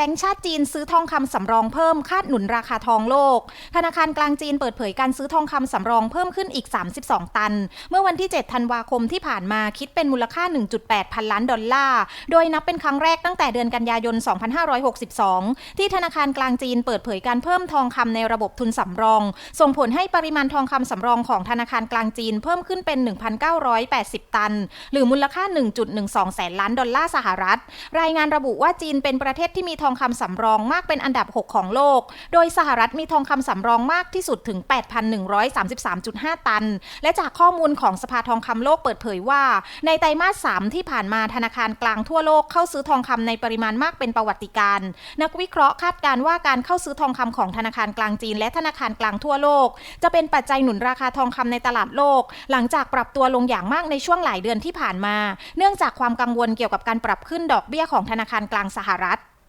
บงก์ชาติจีนซื้อทองคำสำรองเพิ่มคาดหนุนราคาทองโลก ธนาคารกลางจีนเปิดเผยการซื้อทองคำสำรองเพิ่มขึ้นอีก 32 ตัน เมื่อวันที่ 7 ธันวาคมที่ผ่านมาคิดเป็นมูลค่า 1.8 พันล้านดอลลาร์ โดยนับเป็นครั้งแรกตั้งแต่เดือนกันยายน 2562 ที่ธนาคารกลางจีนเปิดเผยการเพิ่มทองคำในระบบทุนสำรอง ส่งผลให้ปริมาณทองคำสำรองของธนาคารกลางจีนเพิ่มขึ้นเป็น 1,980 ตัน หรือมูลค่า 1.12 แสนล้านดอลลาร์สหรัฐ รายงานระบุว่าจีนเป็นประเทศที่มีทององคำสำรองมากเป็นอันดับ 6 ของโลก โดยสหรัฐมีทองคำสำรองมากที่สุดถึง 8,133.5 ตัน และจากข้อมูลของสภาทองคำโลกเปิดเผยว่า ในไตรมาส 3 ที่ผ่านมาธนาคารกลางทั่วโลกเข้าซื้อทองคำในปริมาณมากเป็นประวัติการณ์นักวิเคราะห์คาดการณ์ว่าการเข้าซื้อทองคำของธนาคารกลางจีน และธนาคารกลางทั่วโลก จะเป็นปัจจัยหนุนราคาทองคำในตลาดโลก หลังจากปรับตัวลงอย่างมากในช่วงหลายเดือนที่ผ่านมา เนื่องจากความกังวลเกี่ยวกับการปรับขึ้นดอกเบี้ยของธนาคารกลางสหรัฐ